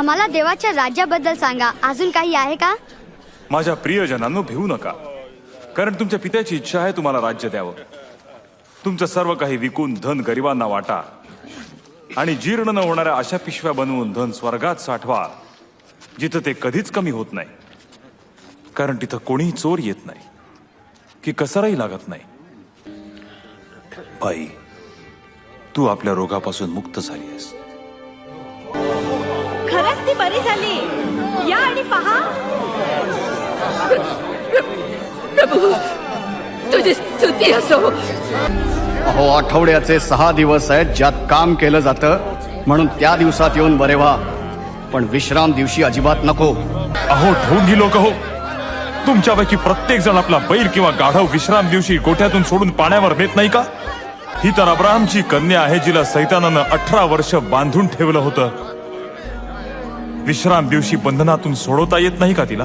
आम्हाला देवाच्या राज्याबद्दल सांगा. अजून काही आहे का? माझ्या प्रियजनांनो भिवू नका. कारण तुमच्या पित्याची इच्छा आहे तुम्हाला राज्य द्यावं. तुमचं सर्व काही विकून धन गरिबांना वाटा. आणि जीर्ण न होणाऱ्या अशा पिशव्या बनवून धन स्वर्गात साठवा जिथं ते कधीच कमी होत नाही. कारण तिथं कोणीही चोर येत नाही की कसरही लागत नाही. बाई तू आपल्या रोगापासून मुक्त झाली आहेस. खरंच ती बरी झाली. या आणि पहा. तुझी स्तुती असो. अहो आठवड्याचे सहा दिवस आहेत ज्यात काम केलं जातं म्हणून त्या दिवसात येऊन बरे व्हा. पण विश्राम दिवशी अजिबात नको. अहो ढोंगी लोक हो. तुमच्यापैकी प्रत्येक जण आपला बैल किंवा गाढव विश्राम दिवशी गोठ्यातून सोडून पाण्यावर नेत नाही का? ही तर अब्राहमची कन्या आहे जिला सैतानानं अठरा वर्ष बांधून ठेवलं होतं. विश्राम दिवशी बंधनातून सोडवता येत नाही का तिला?